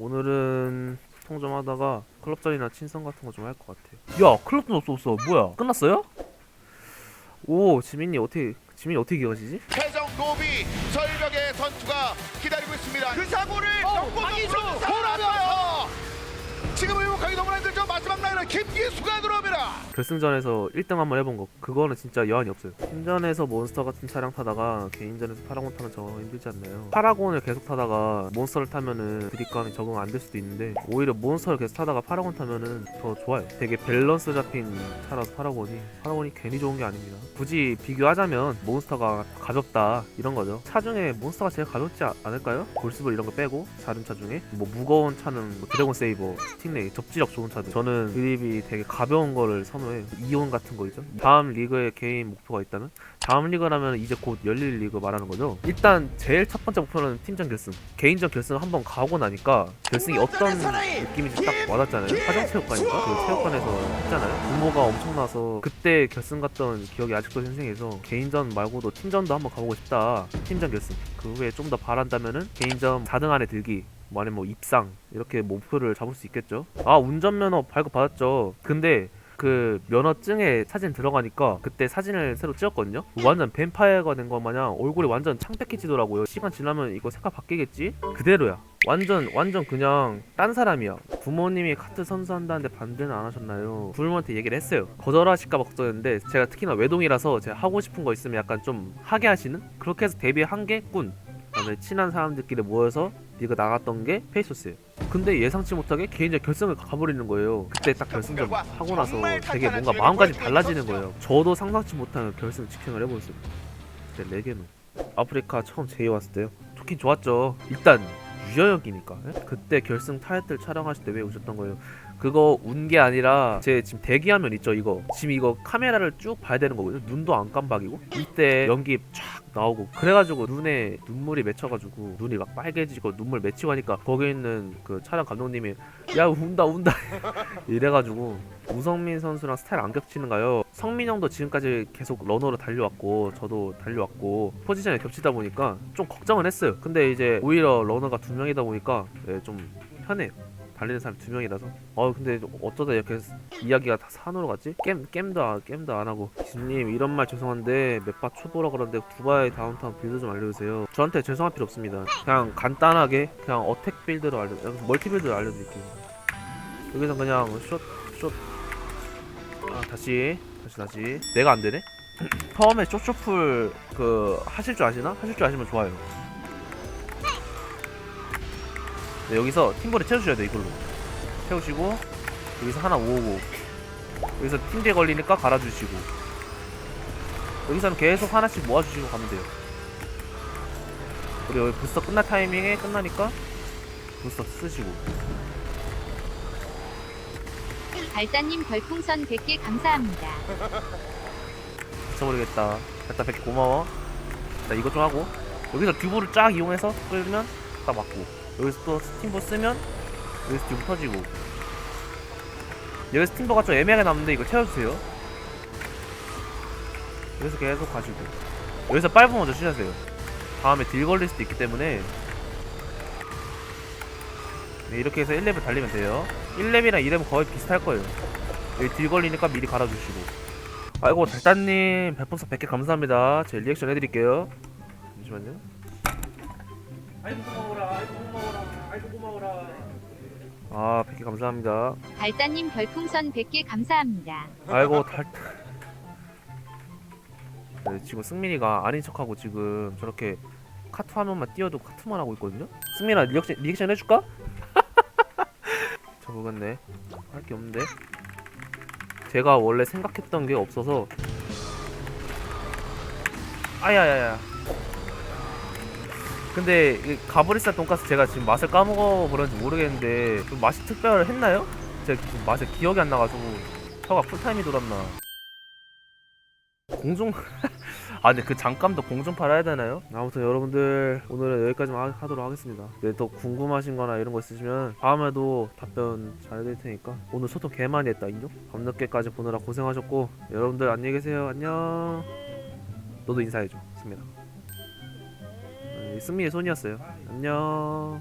오늘은 소통 좀 하다가 클럽전이나 친선 같은 거 좀 할 것 같아요. 야, 클럽전 없어 없어. 뭐야? 끝났어요? 오, 지민이 어떻게 지민이 어떻게 기억하시지? 최정 노비 절벽의 선수가 기다리고 있습니다. 그 사고를 어, 박이수! 돌아면서 지금 의혹하기 너무나 힘들죠. 마지막 라인은 김기수가 들어옵니다. 결승전에서 1등 한번 해본 거 그거는 진짜 여한이 없어요. 팀전에서 몬스터 같은 차량 타다가 개인전에서 파라곤 타면 적응 힘들지 않나요? 파라곤을 계속 타다가 몬스터를 타면은 드립감이 적응 안 될 수도 있는데 오히려 몬스터를 계속 타다가 파라곤 타면은 더 좋아요. 되게 밸런스 잡힌 차라서 파라곤이 파라곤이 괜히 좋은 게 아닙니다. 굳이 비교하자면 몬스터가 가볍다 이런 거죠. 차 중에 몬스터가 제일 가볍지 아- 않을까요? 골스볼 이런 거 빼고 다른 차 중에 뭐 무거운 차는 뭐 드래곤 세이버, 스틱 레이 접지력 좋은 차들. 저는 드립이 되게 가벼운 거를 선호해요. 이온 같은 거 있죠. 다음 리그의 개인 목표가 있다면 다음 리그라면 이제 곧 열릴 리그 말하는 거죠. 일단 제일 첫 번째 목표는 팀전 결승. 개인전 결승 한번 가고 나니까 결승이 어떤 느낌인지 딱 와닿잖아요. 화정체육관인가? 그 체육관에서 했잖아요. 규모가 엄청나서 그때 결승 갔던 기억이 아직도 생생해서 개인전 말고도 팀전도 한번 가보고 싶다. 팀전 결승. 그 후에 좀 더 바란다면은 개인전 4등 안에 들기. 뭐 아니면 뭐 입상 이렇게 목표를 잡을 수 있겠죠. 아 운전면허 발급 받았죠. 근데 그 면허증에 사진 들어가니까 그때 사진을 새로 찍었거든요. 완전 뱀파이어가 된 것 마냥 얼굴이 완전 창백해지더라고요. 시간 지나면 이거 색깔 바뀌겠지? 그대로야. 완전 완전 그냥 딴 사람이야. 부모님이 카트 선수한다는데 반대는 안 하셨나요? 부모님한테 얘기를 했어요. 거절하실까봐 걱정했는데 제가 특히나 외동이라서 제가 하고 싶은 거 있으면 약간 좀 하게 하시는 그렇게 해서 데뷔 한 게 꾼. 그다음에 친한 사람들끼리 모여서 리그 나갔던 게 페이소스예요. 근데 예상치 못하게 개인적 결승을 가버리는 거예요. 그때 딱 결승전 하고 나서 되게 뭔가 마음가짐 달라지는 거예요. 저도 상상치 못한 결승 직행을 해보였어요. 그때 레게노. 아프리카 처음 제이 왔을 때요. 좋긴 좋았죠. 일단 유저역이니까. 예? 그때 결승 타이틀 촬영하실 때 왜 오셨던 거예요? 그거 운 게 아니라 제 지금 대기화면 있죠 이거 지금 이거 카메라를 쭉 봐야 되는 거거든요 눈도 안 깜박이고 이때 연기 쫙 나오고 그래가지고 눈에 눈물이 맺혀가지고 눈이 막 빨개지고 눈물 맺히고 하니까 거기 있는 그 촬영 감독님이 야 운다 운다 이래가지고 우성민 선수랑 스타일 안 겹치는가요? 성민 형도 지금까지 계속 러너로 달려왔고 저도 달려왔고 포지션이 겹치다 보니까 좀 걱정은 했어요. 근데 이제 오히려 러너가 두 명이다 보니까 예, 좀 편해요. 달리는 사람 두 명이라서. 어 근데 어쩌다 이렇게 이야기가 다 산으로 갔지? 게임 게임도 안- 게임도 안 하고. 김님 이런 말 죄송한데 맵바 초보라 그러는데 두바이 다운타운 빌드 좀 알려주세요. 저한테 죄송할 필요 없습니다. 그냥 간단하게 그냥 어택 빌드로 알려, 멀티 빌드 알려드릴게요. 여기서 그냥 숏 숏. 아 다시 다시 다시. 내가 안 되네? 처음에 쇼쇼풀 그 하실 줄 아시나? 하실 줄 아시면 좋아요. 네, 여기서 팀볼을 채워주셔야 돼 이걸로 채우시고 여기서 하나 모으고 여기서 팀제 걸리니까 갈아주시고 여기서는 계속 하나씩 모아주시고 가면 돼요 그리고 여기 부스터 끝날 타이밍에 끝나니까 부스터 쓰시고 발사님 별풍선 100개 감사합니다. 미쳐버리겠다. 일단 100개 고마워. 자 이것 좀 하고. 여기서 듀브를 쫙 이용해서 끌면 딱 맞고. 여기서 또 스팀보 쓰면 여기서 듀브 터지고. 여기서 스팀보가 좀 애매하게 남는데 이거 채워주세요. 여기서 계속 가지고. 여기서 빨부 먼저 치셔세요. 다음에 딜 걸릴 수도 있기 때문에. 네, 이렇게 해서 1레벨 달리면 돼요 1렙이랑 2렙은 거의 비슷할 거예요. 여기 딜 걸리니까 미리 갈아주시고. 아이고 달단님 별풍선 100개 감사합니다. 제 리액션 해드릴게요. 잠시만요. 아이고 고마워라 아이고 고마워라 아이고 고마워라. 아 100개 감사합니다. 발사님 별풍선 100개 감사합니다. 아이고 달 네, 지금 승민이가 아닌 척하고 지금 저렇게 카투 화면만 띄워도 카투만 하고 있거든요? 승민아 리액션, 리액션 해줄까? 저 모르겠네. 할 게 없는데. 제가 원래 생각했던 게 없어서. 아야야야. 근데 이 가브리살 돈가스 제가 지금 맛을 까먹어 버렸는지 모르겠는데 좀 맛이 특별했나요? 제가 맛에 기억이 안 나가지고 혀가 풀타임이 돌았나. 공중 아 근데 그 장감도 공중 팔아야 되나요? 아무튼 여러분들 오늘은 여기까지만 하- 하도록 하겠습니다. 네, 또 궁금하신 거나 이런 거 있으시면 다음에도 답변 잘 해드릴 테니까 오늘 소통 개 많이 했다 인정? 밤늦게까지 보느라 고생하셨고 여러분들 안녕히 계세요. 안녕. 너도 인사해줘 승민아. 네, 승민의 손이었어요. 안녕